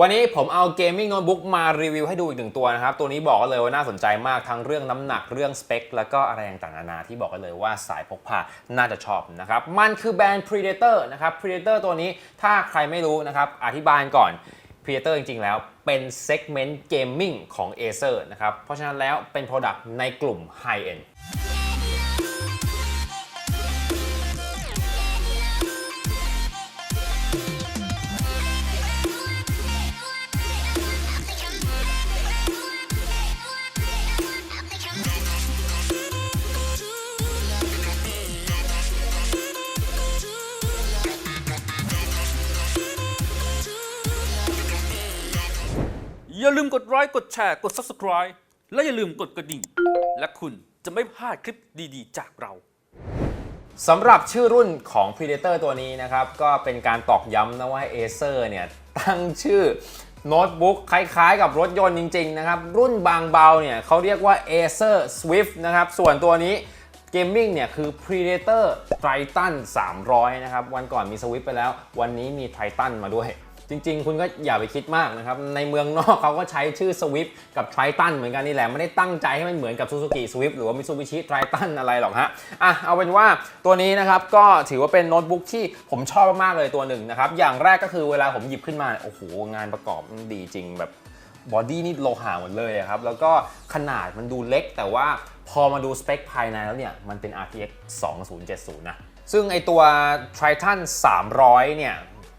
วันนี้ผมเอาเกมมิ่งโน้ตบุ๊กมารีวิวให้ดูอีกหนึ่งตัวนะครับ ตัวนี้บอกเลยว่าน่าสนใจมากทั้งเรื่องน้ำหนักเรื่องสเปค แล้วก็อะไรต่างๆนานาที่บอกกันเลยว่าสายพกพาน่าจะชอบนะครับ มันคือแบรนด์ Predator นะครับ Predator ตัวนี้ถ้าใครไม่รู้นะครับ อธิบายก่อน Predator จริงๆ แล้วเป็น segment gaming ของ Acer นะครับ เพราะฉะนั้นแล้วเป็น product ในกลุ่ม high end อย่าลืมกดไลค์กดแชร์กด Subscribe และอย่าลืมกดกระดิ่ง และคุณจะไม่พลาดคลิปดีๆ จากเรา สำหรับชื่อรุ่นของ Predator ตัวนี้นะครับ ก็เป็นการตอกย้ำนะว่า Acer เนี่ยตั้งชื่อโน้ตบุ๊กคล้ายๆ กับรถยนต์จริงๆนะครับ รุ่นบางเบาเนี่ยเขาเรียกว่า Acer Swift นะครับ ส่วนตัวนี้เกมมิ่งเนี่ยคือ Predator Triton 300 นะครับ วันก่อนมี Swift ไปแล้ว วันนี้มี Triton มาด้วย จริง ๆ คุณก็อย่าไปคิดมากนะครับ ในเมืองนอกเขาก็ใช้ชื่อ Swift กับ Triton เหมือนกันนี่แหละ ไม่ได้ตั้งใจให้มันเหมือนกับ Suzuki Swift หรือว่า Mitsubishi Triton อะไรหรอกฮะอะเอาเป็นว่าตัวนี้นะครับ ก็ถือว่าเป็นโน้ตบุ๊กที่ผมชอบมากๆเลยตัวหนึ่งนะครับ อย่างแรกก็คือเวลาผมหยิบขึ้นมาโอ้โหงานประกอบมันดีจริงแบบบอดี้นี่โลหะหมดเลยครับ แล้วก็ขนาดมันดูเล็ก แต่ว่าพอมาดูสเปคภายในแล้วเนี่ย มันเป็น RTX 2070 นะ ซึ่งไอตัว Triton 300 เนี่ย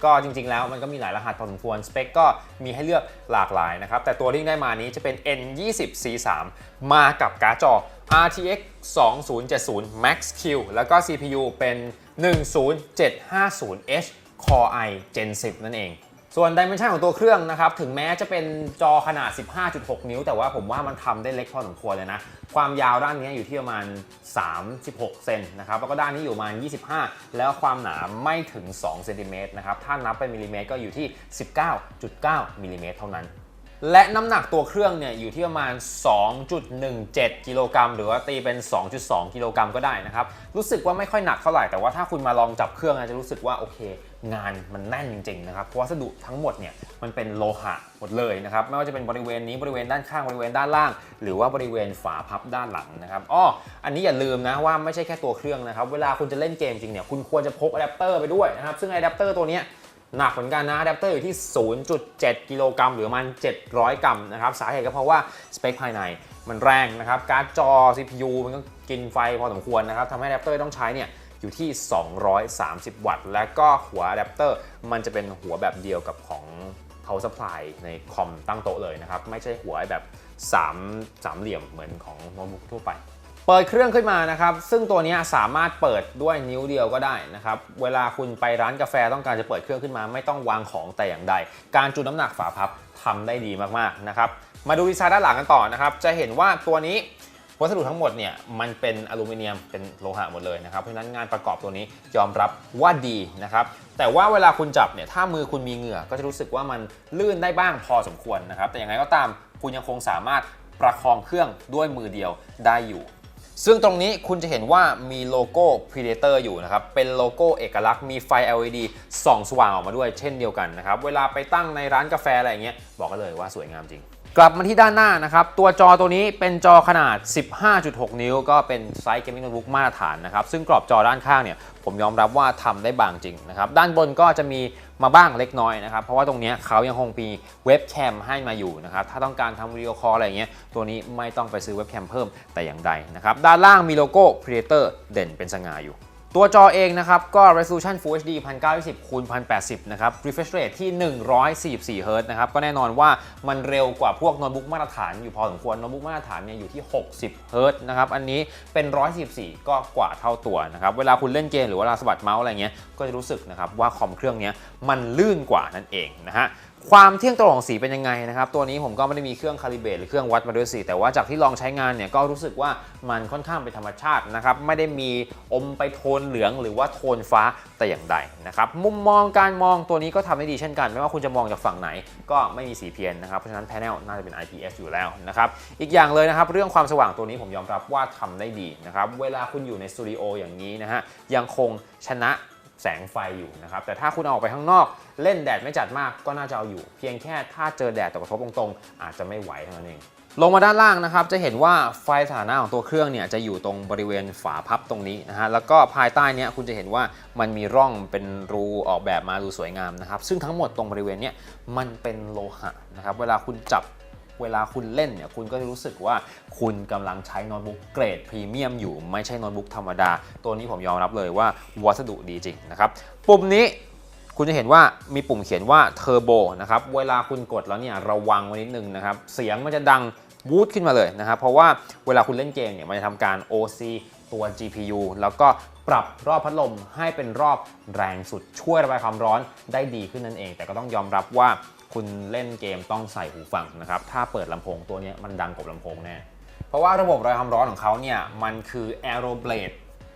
ก็จริง ๆ แล้วมันก็มีหลายรหัสพอสมควร สเปคก็มีให้เลือกหลากหลายนะครับ แต่ตัวที่ได้มานี้จะเป็น N20 C3 มากับการ์ดจอ RTX 2070 Max Q แล้วก็ CPU เป็น 10750H Core i Gen 10 นั่นเอง ส่วนดิเมนชันของตัวเครื่องนะครับ ถึงแม้จะเป็นจอขนาด 15.6 นิ้ว แต่ว่าผมว่ามันทำได้เล็กพอสมควรเลยนะ ความยาวด้านนี้อยู่ที่ประมาณ 36 เซนนะครับ แล้วก็ด้านนี้อยู่ประมาณ 25 แล้วความหนาไม่ถึง2เซนติเมตรนะครับ ถ้านับเป็นมิลลิเมตรก็อยู่ที่ 19.9มิลลิเมตรเท่านั้น และน้ำหนักตัวเครื่องเนี่ยอยู่ที่ประมาณ 2.17 กิโลกรัมหรือว่าตีเป็น 2.2 กิโลกรัมก็ได้นะครับ รู้สึกว่าไม่ค่อยหนักเท่าไหร่ แต่ว่าถ้าคุณมาลองจับเครื่องจะรู้สึกว่าโอเค งานมันแน่นจริงๆนะครับเพราะวัสดุทั้งหมดเนี่ยมันเป็นโลหะหมดเลยนะครับไม่ว่าจะเป็นบริเวณนี้บริเวณด้านข้างบริเวณด้านล่าง หรือว่าบริเวณฝาพับด้านหลังนะครับอ้ออันนี้อย่าลืมนะว่าไม่ใช่แค่ตัวเครื่องนะครับเวลาคุณจะเล่นเกมจริงเนี่ยคุณควรจะพกอะแดปเตอร์ไปด้วยนะครับซึ่งอะแดปเตอร์ตัวนี้ หนักเหมือนกันนะอะแดปเตอร์อยู่ที่ 0.7 กิโลกรัมหรือประมัน 700 กรัมนะครับ สาเหตุก็เพราะว่าสเปคภายในมันแรงนะครับ การ์ดจอ CPU มันก็กินไฟพอสมควรนะครับทำให้อะแดปเตอร์ต้องใช้เนี่ยอยู่ที่ 230 วัตต์ และก็หัวอะแดปเตอร์มันจะเป็นหัวแบบเดียวกับของ power supply ในคอมตั้งโต๊ะเลยนะครับ ไม่ใช่หัวแบบ 3 สามเหลี่ยมเหมือนของโน้ตบุ๊กทั่วไป เปิดเครื่องขึ้นมานะครับ ซึ่งตัวนี้สามารถเปิดด้วยนิ้วเดียวก็ได้นะครับ เวลาคุณไปร้านกาแฟต้องการจะเปิดเครื่องขึ้นมา ไม่ต้องวางของแต่อย่างใด การจูนน้ำหนักฝาพับทำได้ดีมากๆนะครับ มาดูดีไซน์ด้านหลังกันต่อนะครับ จะเห็นว่าตัวนี้วัสดุทั้งหมดเนี่ยมันเป็นอลูมิเนียมเป็นโลหะหมดเลยนะครับ เพราะฉะนั้นงานประกอบตัวนี้ยอมรับว่าดีนะครับ แต่ว่าเวลาคุณจับเนี่ยถ้ามือคุณมีเหงื่อก็จะรู้สึกว่ามันลื่นได้บ้างพอสมควรนะครับ แต่อย่างไรก็ตามคุณยังคงสามารถประคองเครื่องด้วยมือเดียวได้อยู่ ซึ่งตรงนี้คุณจะเห็นว่ามีโลโก้ Predator อยู่นะครับ เป็นโลโก้เอกลักษณ์มีไฟ LED ส่องสว่างออกมาด้วยเช่นเดียวกันนะครับ เวลาไปตั้งในร้านกาแฟอะไรอย่างเงี้ยบอกกันเลยว่าสวยงามจริง กลับมาที่ด้านหน้านะครับ ตัวจอตัวนี้เป็นจอขนาด 15.6 นิ้ว ก็เป็นไซส์เกมมิ่งโน้ตบุ๊กมาตรฐานนะครับ ซึ่งกรอบจอด้านข้างเนี่ยผมยอมรับว่าทำได้บางจริงนะครับ ด้านบนก็จะมี มาบ้างเล็กน้อยนะครับ เพราะว่าตรงนี้เขายังคงมีเว็บแคมให้มาอยู่นะครับ ถ้าต้องการทำวิดีโอคอลอะไรอย่างเงี้ย ตัวนี้ไม่ต้องไปซื้อเว็บแคมเพิ่มแต่อย่างใดนะครับ ด้านล่างมีโลโก้ Predator เด่นเป็นสง่าอยู่ ตัวจอเองนะครับ ก็ resolution Full HD 1920คูณ1080 นะครับ refresh rate ที่ 144 Hz นะครับ ก็แน่นอนว่ามันเร็วกว่าพวกโน้ตบุ๊กมาตรฐานอยู่พอสมควร โน้ตบุ๊กมาตรฐานเนี่ยอยู่ที่ 60 Hz นะครับ อันนี้เป็น 144 ก็กว่าเท่าตัวนะครับ เวลาคุณเล่นเกมหรือเวลาสะบัดเมาส์อะไรเงี้ย ก็จะรู้สึกนะครับว่าคอมเครื่องเนี้ยมันลื่นกว่านั่นเองนะฮะ ความเที่ยงตรงของสีเป็นยังไงนะครับ ตัวนี้ผมก็ไม่ได้มีเครื่องคาลิเบตหรือเครื่องวัดมาด้วยสีแต่ว่าจากที่ลองใช้งานเนี่ยก็รู้สึกว่ามันค่อนข้างเป็นธรรมชาตินะครับ ไม่ได้มีอมไปโทนเหลืองหรือว่าโทนฟ้าแต่อย่างใดนะครับ มุมมองการมองตัวนี้ก็ทำได้ดีเช่นกัน ไม่ว่าคุณจะมองจากฝั่งไหน ก็ไม่มีสีเพี้ยนนะครับ เพราะฉะนั้นแผงน่าจะเป็น IPS อยู่แล้วนะครับ อีกอย่างเลยนะครับ เรื่องความสว่างตัวนี้ผมยอมรับว่าทำได้ดีนะครับ เวลาคุณอยู่ในสตูดิโออย่างนี้นะฮะ ยังคงชนะ แสงไฟอยู่นะครับ แต่ถ้าคุณเอาออกไปข้างนอกเล่นแดดไม่จัดมากก็น่าจะเอาอยู่ เพียงแค่ถ้าเจอแดดตกกระทบตรงๆ อาจจะไม่ไหวเท่านั้นเองลงมาด้านล่างนะครับ จะเห็นว่าไฟสถานะของตัวเครื่องเนี่ยจะอยู่ตรงบริเวณฝาพับตรงนี้นะฮะ แล้วก็ภายใต้เนี้ยคุณจะเห็นว่ามันมีร่องเป็นรูออกแบบมาดูสวยงามนะครับ ซึ่งทั้งหมดตรงบริเวณเนี้ยมันเป็นโลหะนะครับ เวลาคุณจับ เวลาคุณเล่นเนี่ยคุณก็จะรู้สึกว่าคุณกำลังใช้โน้ตบุ๊กเกรดพรีเมียมอยู่ไม่ใช่โน้ตบุ๊กธรรมดา ตัวนี้ผมยอมรับเลยว่าวัสดุดีจริงนะครับ ปุ่มนี้คุณจะเห็นว่ามีปุ่มเขียนว่าเทอร์โบนะครับเวลาคุณกดแล้วเนี่ยระวังไว้นิดนึงนะครับ เสียงมันจะดังวูดขึ้นมาเลยนะครับ เพราะว่าเวลาคุณเล่นเกมเนี่ยมันจะทำการ OC ตัว GPU แล้วก็ปรับรอบพัดลมให้เป็นรอบแรงสุดช่วยระบายความร้อนได้ดีขึ้นนั่นเอง แต่ก็ต้องยอมรับว่า คุณเล่นเกมต้องใส่หูฟังนะครับ ถ้าเปิดลำโพงตัวนี้มันดังกว่าลำโพงแน่ เพราะว่าระบบระบายความร้อนของเขาเนี่ย มันคือ Aeroblade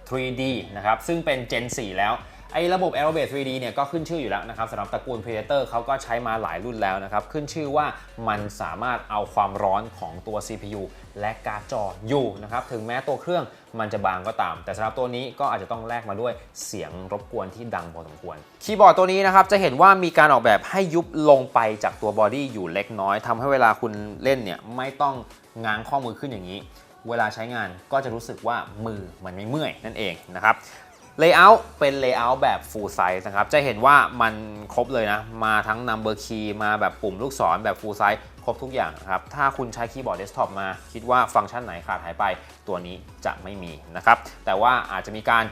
3D นะครับ ซึ่งเป็น Gen 4 แล้ว ไอ้ระบบ Aeroblade 3D เนี่ยก็ขึ้นชื่ออยู่แล้วนะครับสำหรับตระกูล Predator เขาก็ใช้มาหลายรุ่นแล้วนะครับ ขึ้นชื่อว่ามันสามารถเอาความร้อนของตัว CPU และการ์ดจออยู่นะครับ ถึงแม้ตัวเครื่องมันจะบางก็ตาม แต่สำหรับตัวนี้ก็อาจจะต้องแลกมาด้วยเสียงรบกวนที่ดังพอสมควร คีย์บอร์ดตัวนี้นะครับ จะเห็นว่ามีการออกแบบให้ยุบลงไปจากตัวบอดี้อยู่เล็กน้อยทำให้เวลาคุณเล่นเนี่ยไม่ต้องง้างข้อมือขึ้นอย่างนี้เวลาใช้งานก็จะรู้สึกว่ามือมันไม่เมื่อยนั่นเองนะครับ Layout เป็น Layout แบบ Full Size นะครับ จะเห็นว่ามันครบเลยนะ มาทั้ง Number Key มาแบบปุ่มลูกศรแบบ Full Size ครบทุกอย่างครับ ถ้าคุณใช้คีย์บอร์ดเดสก์ท็อปมา คิดว่าฟังก์ชันไหนขาดหายไป ตัวนี้จะไม่มีนะครับ แต่ว่าอาจจะมีการ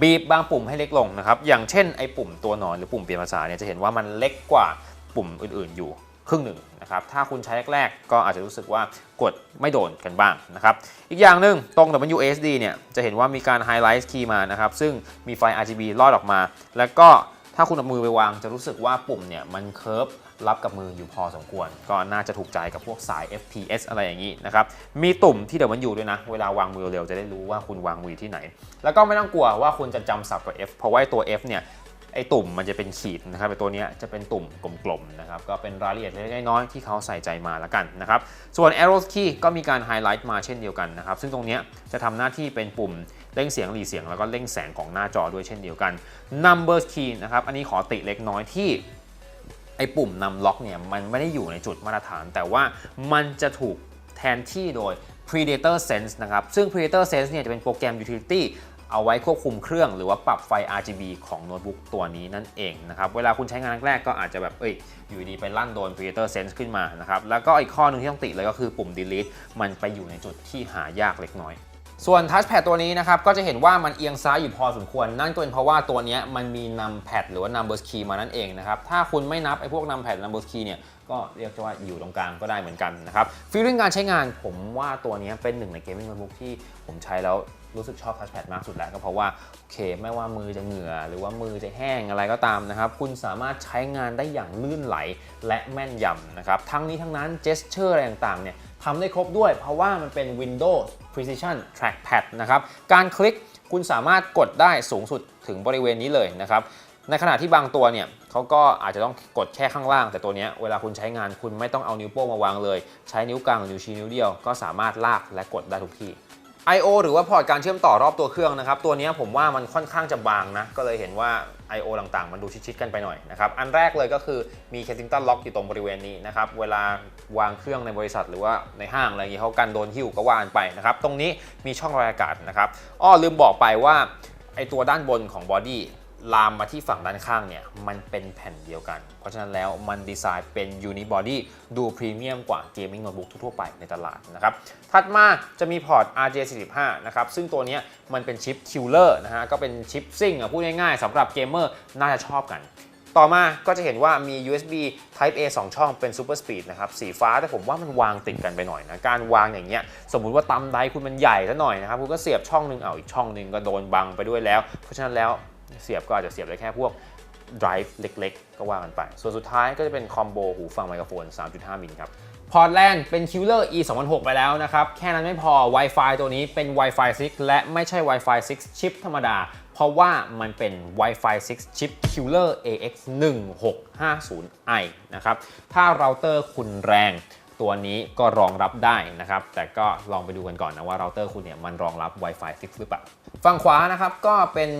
บีบบางปุ่มให้เล็กลงนะครับ อย่างเช่นไอ้ปุ่มตัวหนอนหรือปุ่มเปลี่ยนภาษาเนี่ยจะเห็นว่ามันเล็กกว่าปุ่มอื่นๆอยู่ ครึ่งหนึ่งนะครับถ้าคุณใช้แรกๆก็อาจจะรู้สึกว่ากดไม่โดนกันบ้างนะครับอีกอย่างหนึ่งตรง WSD เนี่ยจะเห็นว่ามีการไฮไลท์คีย์มานะครับซึ่งมีไฟ RGB ลอดออกมา แล้วก็ถ้าคุณเอามือไปวางจะรู้สึกว่าปุ่มเนี่ยมันเคิร์ฟรับกับมืออยู่พอสมควร ก็น่าจะถูกใจกับพวกสาย FPS อะไรอย่างนี้นะครับ มีตุ่มที่ W ด้วยนะ เวลาวางมือเร็วจะได้รู้ว่าคุณวางมือที่ไหน แล้วก็ไม่ต้องกลัวว่าคุณจะจำศัพท์ตัว F เพราะว่าตัว F เนี่ย ไอ้ตุ่มมันจะเป็นขีดนะครับไอ้ตัวนี้จะเป็นตุ่มกลมๆนะครับก็เป็นรายละเอียดเล็กๆน้อยๆที่เขาใส่ใจมาแล้วกันนะครับส่วน arrow key ก็มีการไฮไลท์มาเช่นเดียวกันนะครับซึ่งตรงนี้จะทำหน้าที่เป็นปุ่มเร่งเสียงหลีเสียงแล้วก็เร่งแสงของหน้าจอด้วยเช่นเดียวกัน number key นะครับอันนี้ขอติเล็กน้อยที่ไอ้ปุ่มนำล็อกเนี่ยมันไม่ได้อยู่ในจุดมาตรฐาน แต่ว่ามันจะถูกแทนที่โดย Predator Sense นะครับ ซึ่ง Predator Sense เนี่ยจะเป็นโปรแกรม utility เอาไว้ควบคุมเครื่องหรือว่าปรับไฟ RGB ของโน้ตบุ๊กตัวนี้นั่นเองนะครับ เวลาคุณใช้งานแรกๆก็อาจจะแบบ เอ้ย อยู่ดีไปลั่นโดน Predator Sense ขึ้นมานะครับ แล้วก็อีกข้อหนึงที่ต้องติเลยก็คือปุ่ม delete มันไปอยู่ในจุดที่หายากเล็กน้อยส่วน Touchpad ตัวนี้นะครับก็จะเห็นว่ามันเอียงซ้ายอยู่พอสมควร นั่นก็เป็นเพราะว่าตัวนี้มันมี numpad หรือว่า numbers key มานั่นเองนะครับ ถ้าคุณไม่นับไอ้พวก numpad numbers key เนี่ยก็เรียกว่าอยู่ตรงกลางก็ได้เหมือนกันนะครับฟีลลิ่งการใช้งานผมว่าตัวนี้เป็นหนึ่งในเกมมิ่งโน้ตบุ๊กที่ผมใช้แล้ว รู้สึกชอบ Touchpad มากสุดแล้วก็เพราะว่าโอเคไม่ว่ามือจะเหงื่อ หรือว่ามือจะแห้งอะไรก็ตามนะครับ คุณสามารถใช้งานได้อย่างลื่นไหลและแม่นยำนะครับ ทั้งนี้ทั้งนั้น gesture อะไรต่างๆเนี่ยทำได้ครบด้วย เพราะว่ามันเป็น Windows Precision Trackpad นะครับการคลิกคุณสามารถกดได้สูงสุดถึงบริเวณนี้เลยนะครับในขณะที่บางตัวเนี่ยเขาก็อาจจะต้องกดแค่ข้างล่าง แต่ตัวนี้เวลาคุณใช้งานคุณไม่ต้องเอานิ้วโป้งมาวางเลย ใช้นิ้วกลางหรือนิ้วชี้นิ้วเดียวก็สามารถลากและกดได้ทุกที่ I/O หรือว่าพอร์ตการเชื่อมต่อรอบตัวเครื่องนะครับ ตัวนี้ผมว่ามันค่อนข้างจะบางนะ ก็เลยเห็นว่า I/O ต่างๆ มันดูชิดๆกันไปหน่อยนะครับ อันแรกเลยก็คือมี Kensington Lock อยู่ตรงบริเวณนี้นะครับ เวลาวางเครื่องในบริษัทหรือว่าในห้างอะไรอย่างงี้เขากันโดนหิ้วก็ว่านไปนะครับ ตรงนี้มีช่องระบายอากาศนะครับ อ้อลืมบอกไปว่าไอตัวด้านบนของบอดี้ ลามมาที่ฝั่งด้านข้างเนี่ย มันเป็นแผ่นเดียวกัน เพราะฉะนั้นแล้วมันดีไซน์เป็นยูนิบอดี้ดูพรีเมียมกว่าเกมมิ่งโน้ตบุ๊กทั่วไปในตลาดนะครับ ถัดมาจะมีพอร์ต RJ45 นะครับ ซึ่งตัวนี้มันเป็นชิปคิลเลอร์นะฮะ ก็เป็นชิปซิ่งอะพูดง่ายๆสำหรับเกมเมอร์น่าจะชอบกันต่อมาก็จะเห็นว่ามี USB Type A 2 ช่องเป็น Super Speed นะครับ สีฟ้าแต่ผมว่ามันวางติดกันไปหน่อยนะ การวางอย่างเงี้ย สมมุติว่าตำไดคุณมันใหญ่ซะหน่อยนะครับ คุณก็เสียบช่องนึงเอาอีกช่องนึงก็โดนบังไปด้วยแล้ว เพราะฉะนั้นแล้ว เสียบก็อาจจะเสียบได้แค่พวก drive เล็ก ๆ ก็ว่ากันไป ส่วนสุดท้ายก็จะเป็นคอมโบหูฟังไมโครโฟน 3.5 มิลครับพอร์ตแลนด์เป็น Killer E 2006ไปแล้วนะครับ แค่นั้นไม่พอ Wi-Fi ตัวนี้เป็น Wi-Fi 6 และไม่ใช่ Wi-Fi 6 ชิปธรรมดา เพราะว่ามันเป็น Wi-Fi 6 ชิป Killer AX 1650i นะครับ ถ้าเราเตอร์คุณแรง ตัวนี้ก็รองรับได้นะครับ แต่ก็ลองไปดูกันก่อนนะว่าเราเตอร์คุณเนี่ยมันรองรับ Wi-Fi 6 หรือเปล่า ฝั่งขวานะครับก็เป็น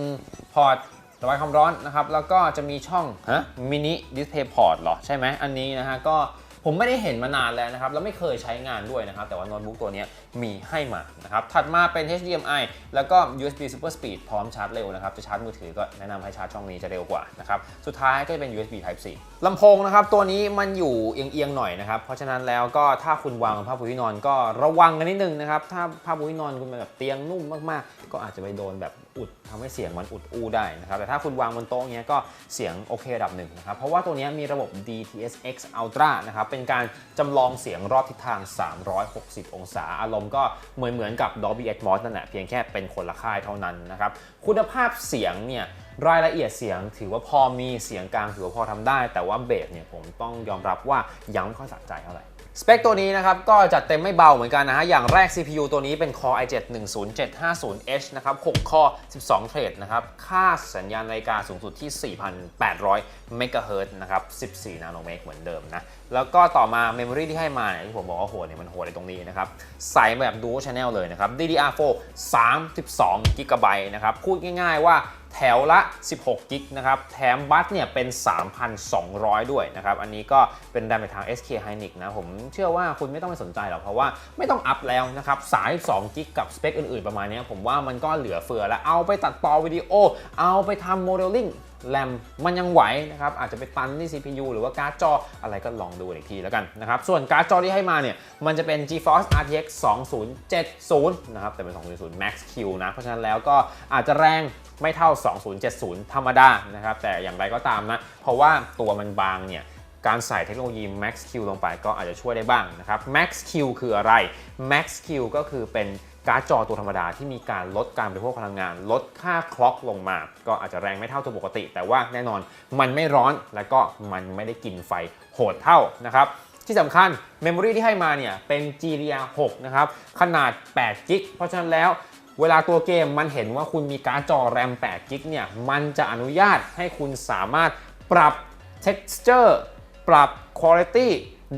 พอร์ตระบายความร้อนนะครับ แล้วก็จะมีช่องฮะมินิดิสเพย์พอร์ตหรอ ใช่ไหมอันนี้นะฮะก็ ผมไม่ได้เห็นมานานแล้วนะครับ แล้วไม่เคยใช้งานด้วยนะครับ แต่ว่าโน้ตบุ๊กตัวนี้มีให้มานะครับ ถัดมาเป็น HDMI แล้วก็ USB Super Speed พร้อมชาร์จเร็วนะครับ จะชาร์จมือถือก็แนะนำให้ชาร์จช่องนี้จะเร็วกว่านะครับ สุดท้ายก็จะเป็น USB Type C ลำโพงนะครับ ตัวนี้มันอยู่เอียงๆหน่อยนะครับ เพราะฉะนั้นแล้วก็ถ้าคุณวางบนผ้าปูที่นอนก็ระวังกันนิดนึงนะครับ ถ้าผ้าปูที่นอนคุณเป็นแบบเตียงนุ่มมากๆ ก็อาจจะไปโดนแบบ อุดทำให้เสียงมันอุดอู้ได้นะครับแต่ถ้าคุณวางบนโต๊ะเนี้ยก็เสียงโอเคระดับหนึ่งนะครับเพราะว่าตัวนี้มีระบบ DTS:X Ultra นะครับเป็นการจำลองเสียงรอบทิศทาง 360 องศาอารมณ์ก็เหมือนเหมือนกับ Dolby Atmos นั่นแหละเพียงแค่เป็นคนละค่ายเท่านั้นนะครับคุณภาพเสียงเนี่ยรายละเอียดเสียงถือว่าพอมีเสียงกลางถือว่าพอทำได้ แต่ว่าเบสเนี่ยผมต้องยอมรับว่ายังไม่ค่อยสะใจเท่าไหร่ สเปคตัวนี้นะครับก็จัดเต็มไม่เบาเหมือนกันนะฮะ อย่างแรก CPU ตัวนี้เป็น Core i7 10750H นะครับ 6 ข้อ 12 เทรดนะครับ ค่าสัญญาณนาฬิกาสูงสุดที่ 4,800เมกะเฮิรตนะครับ 14 นาโนเมกเหมือนเดิมนะ แล้วก็ต่อมา Memory ที่ให้มาเนี่ยที่ผมบอกว่าโหดเนี่ยมันโหดในตรงนี้นะครับ ใส่แบบ Dual Channel เลยนะครับ DDR4 32 g b นะครับ พูดง่ายๆว่า แถวละ 16 กิกนะครับ แถมบัสเนี่ยเป็น 3,200 ด้วยนะครับ อันนี้ก็เป็นแรมในทาง SK Hynix นะ ผมเชื่อว่าคุณไม่ต้องไปสนใจหรอก เพราะว่าไม่ต้องอัพแล้วนะครับ 32 กิกกับสเปคอื่นๆ ประมาณนี้ผมว่ามันก็เหลือเฟือแล้ว เอาไปตัดต่อวิดีโอ เอาไปทำโมเดลลิ่งแรมมันยังไหวนะครับ อาจจะไปตันที่ CPU หรือว่าการ์ดจออะไรก็ลองดูอีกทีแล้วกันนะครับ ส่วนการ์ดจอที่ให้มาเนี่ย มันจะเป็น GeForce RTX 2070 นะครับ แต่เป็น 2070 Max Q นะ เพราะฉะนั้นแล้วก็อาจจะแรง ไม่เท่า 2070 ธรรมดานะครับ แต่อย่างไรก็ตามนะ เพราะว่าตัวมันบางเนี่ยการใส่เทคโนโลยี Max Q ลงไปก็อาจจะช่วยได้บ้างนะครับ Max Q คืออะไร Max Q ก็คือเป็นการ์ดจอตัวธรรมดาที่มีการลดการบริโภคพลังงาน ลดค่าคล็อกลงมา ก็อาจจะแรงไม่เท่าตัวปกติ แต่ว่าแน่นอนมันไม่ร้อนและก็มันไม่ได้กินไฟโหดเท่านะครับที่สำคัญ Memory ที่ให้มาเนี่ยเป็น GDDR6 นะครับ ขนาด8 g b เพราะฉะนั้นแล้ว เวลาตัวเกมมันเห็นว่าคุณมีการ์ดจอแรม8 g b เนี่ย มันจะอนุญาตให้คุณสามารถปรับ texture ปรับ quality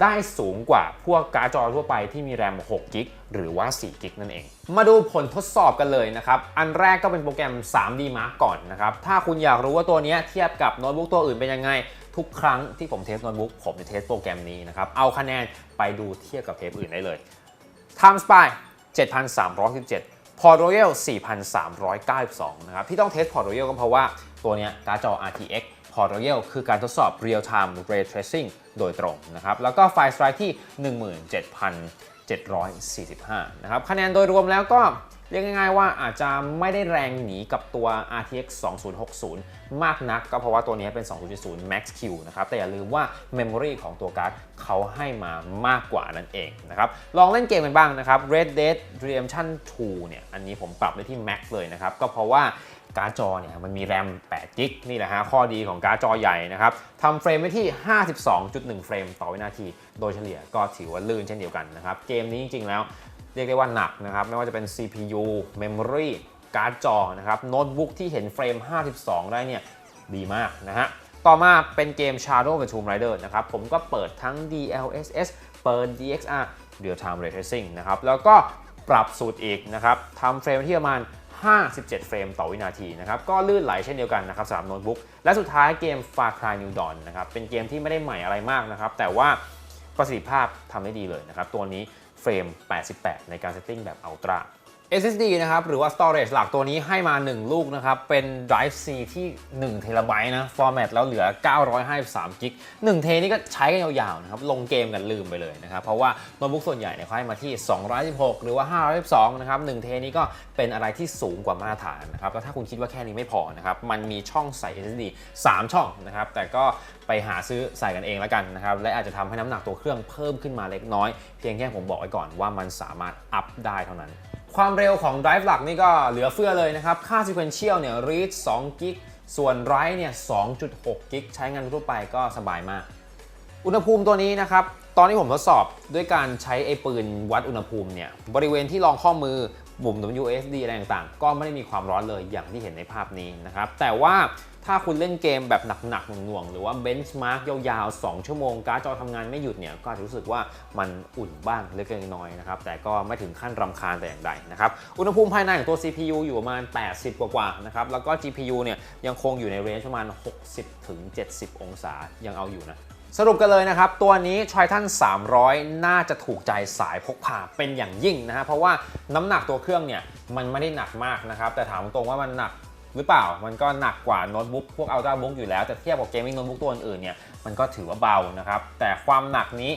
ได้สูงกว่าพวกการ์ดจอทั่วไปที่มีแรม6 g b หรือว่า4 g b นั่นเอง มาดูผลทดสอบกันเลยนะครับ อันแรกก็เป็นโปรแกรม 3D Mark ก่อนนะครับ ถ้าคุณอยากรู้ว่าตัวนี้เทียบกับโน้ตบุ๊กตัวอื่นเป็นยังไง ทุกครั้งที่ผมเทสโน้ตบุ๊กผมจะเทสโปรแกรมนี้นะครับ เอาคะแนนไปดูเทียบกับเทปอื่นได้เลย Time Spy 7,317 พอร์ตโรเยล4,392 นะครับ ที่ต้องเทสพอร์ตโรเยลก็เพราะว่าตัวนี้การ์ดจอ RTX พอร์ตโรเยลคือการทดสอบ Real Time Ray Tracing โดยตรงนะครับ แล้วก็ไฟล์สไตร์ที่ 17,745 นะครับ คะแนนโดยรวมแล้วก็ เรียกง่ายๆว่าอาจจะไม่ได้แรงหนีกับตัว RTX 2060 มากนัก ก็เพราะว่าตัวนี้เป็น 2070 Max Q นะครับ แต่อย่าลืมว่า Memory ของตัวการ์ดเขาให้มามากกว่านั่นเองนะครับ ลองเล่นเกมกันบ้างนะครับ Red Dead Redemption 2 เนี่ย อันนี้ผมปรับไว้ที่ Max เลยนะครับ ก็เพราะว่าการ์ดจอเนี่ยมันมีแรม8กิกนี่แหละฮะข้อดีของการ์ดจอใหญ่นะครับทำเฟรมไว้ที่ 52.1 เฟรมต่อวินาที โดยเฉลี่ยก็ถือว่าลื่นเช่นเดียวกันนะครับ เกมนี้จริงๆแล้ว เรียกได้ว่าหนักนะครับ ไม่ว่าจะเป็น CPU Memory การ์ดจอนะครับโน้ตบุ๊กที่เห็นเฟรม 52 ได้เนี่ยดีมากนะฮะต่อมาเป็นเกม Shadow of the Tomb Raider นะครับ ผมก็เปิดทั้ง DLSS เปิด DXR Real Time Ray Tracing นะครับ แล้วก็ปรับสูตรอีกนะครับทำเฟรมที่ประมาณ 57 เฟรมต่อวินาทีนะครับ ก็ลื่นไหลเช่นเดียวกันนะครับสำหรับโน้ตบุ๊ก และสุดท้ายเกม Far Cry New Dawn นะครับ เป็นเกมที่ไม่ได้ใหม่อะไรมากนะครับ แต่ว่าประสิทธิภาพทำได้ดีเลยนะครับ ตัวนี้ เฟรม 88 ในการเซตติ้งแบบอัลตร้า SSD นะครับ หรือว่า storage หลักตัวนี้ให้มา 1 ลูกนะครับ เป็น drive C ที่1 t b นะ format แล้วเหลือ 953 g b 1เทนี่ก็ใช้กันยาวๆนะครับ ลงเกมกันลืมไปเลยนะครับ เพราะว่าโน้ตบุ๊กส่วนใหญ่เนี่ยเขาให้มาที่ 216 หรือว่า 512 นะครับ1เทนี่ก็เป็นอะไรที่สูงกว่ามาตรฐานนะครับ แล้วถ้าคุณคิดว่าแค่นี้ไม่พอนะครับ มันมีช่องใส่ SSD 3 ช่องนะครับ แต่ก็ไปหาซื้อใส่กันเองแล้วกันนะครับ และอาจจะทำให้น้ำหนักตัวเครื่องเพิ่มขึ้นมาเล็กน้อย เพียงแค่ผมบอกไว้ก่อนว่ามันสามารถอัพได้เท่านั้น ความเร็วของ drive หลักนี่ก็เหลือเฟือเลยนะครับ ค่า sequential เนี่ย read 2กิก ส่วน write เนี่ย 2.6 กิก ใช้งานทั่วไปก็สบายมาก อุณหภูมิตัวนี้นะครับ ตอนที่ผมทดสอบด้วยการใช้ไอ้ปืนวัดอุณหภูมิเนี่ย บริเวณที่รองข้อมือบุ่ม WSD อะไรต่างๆ ก็ไม่ได้มีความร้อนเลยอย่างที่เห็นในภาพนี้นะครับ แต่ว่า ถ้าคุณเล่นเกมแบบหนักๆหน่วงๆ หรือว่าเบนช์มาร์กยาวๆ 2 ชั่วโมง การ์ดจอทำงานไม่หยุดเนี่ย ก็อาจจะรู้สึกว่ามันอุ่นบ้างเล็กๆน้อยๆนะครับ แต่ก็ไม่ถึงขั้นรำคาญแต่อย่างใดนะครับ อุณหภูมิภายในของตัว CPU อยู่ประมาณ 80 กว่าๆ นะครับ แล้วก็ GPU เนี่ยยังคงอยู่ในเรนจ์ประมาณ 60-70 องศา ยังเอาอยู่นะสรุปกันเลยนะครับ ตัวนี้ Triton 300 น่าจะถูกใจสายพกพาเป็นอย่างยิ่งนะฮะเพราะว่าน้ำหนักตัวเครื่องเนี่ย มันไม่ได้หนักมากนะครับ แต่ถามตรงว่ามันหนัก หรือเปล่า มันก็หนักกว่าโน้ตบุ๊กพวกอัลตร้าบุ๊กอยู่แล้วแต่เทียบกับเกมมิ่งโน้ตบุ๊กตัวอื่นเนี่ยมันก็ถือว่าเบานะครับแต่ความหนักนี้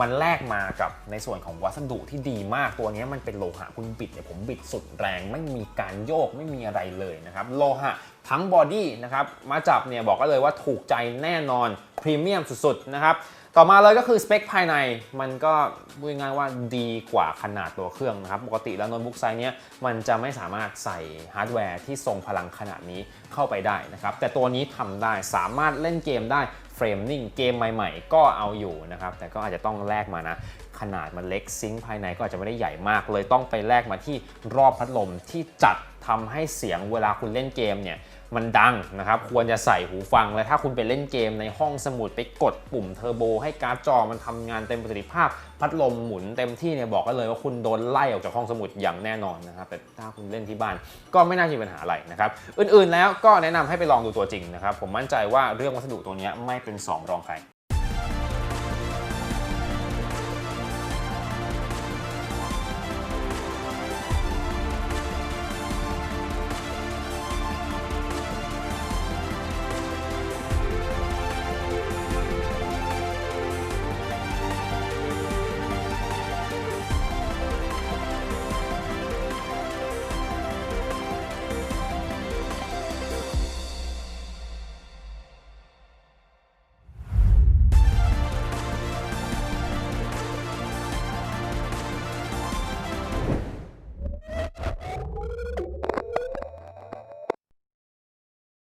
มันแลกมากับในส่วนของวัสดุที่ดีมากตัวนี้มันเป็นโลหะคุณบิดเนี่ยผมบิดสุดแรง ไม่มีการโยกไม่มีอะไรเลยนะครับโลหะทั้งบอดี้นะครับมาจับเนี่ยบอกก็เลยว่าถูกใจแน่นอนพรีเมียมสุดๆนะครับต่อมาเลยก็คือสเปคภายในมันก็พูดง่ายๆว่าดีกว่าขนาดตัวเครื่องนะครับ ปกติแล้วโน้ตบุ๊กไซส์เนี้ยมันจะไม่สามารถใส่ฮาร์ดแวร์ที่ทรงพลังขนาดนี้เข้าไปได้นะครับ แต่ตัวนี้ทำได้สามารถเล่นเกมได้ เฟรมนิ่งเกมใหม่ๆ ก็เอาอยู่นะครับ แต่ก็อาจจะต้องแลกมานะ ขนาดมันเล็กซิงค์ภายในก็อาจจะไม่ได้ใหญ่มาก เลยต้องไปแลกมาที่รอบพัดลมที่จัด ทำให้เสียงเวลาคุณเล่นเกมเนี่ยมันดังนะครับ ควรจะใส่หูฟัง และถ้าคุณไปเล่นเกมในห้องสมุดไปกดปุ่มเทอร์โบให้การ์ดจอมันทำงานเต็มประสิทธิภาพ พัดลมหมุนเต็มที่เนี่ยบอกกันเลยว่าคุณโดนไล่ออกจากห้องสมุดอย่างแน่นอนนะครับ แต่ถ้าคุณเล่นที่บ้านก็ไม่น่าจะมีปัญหาอะไรนะครับ อื่นๆแล้วก็แนะนำให้ไปลองดูตัวจริงนะครับ ผมมั่นใจว่าเรื่องวัสดุตัวนี้ไม่เป็นสองรองใคร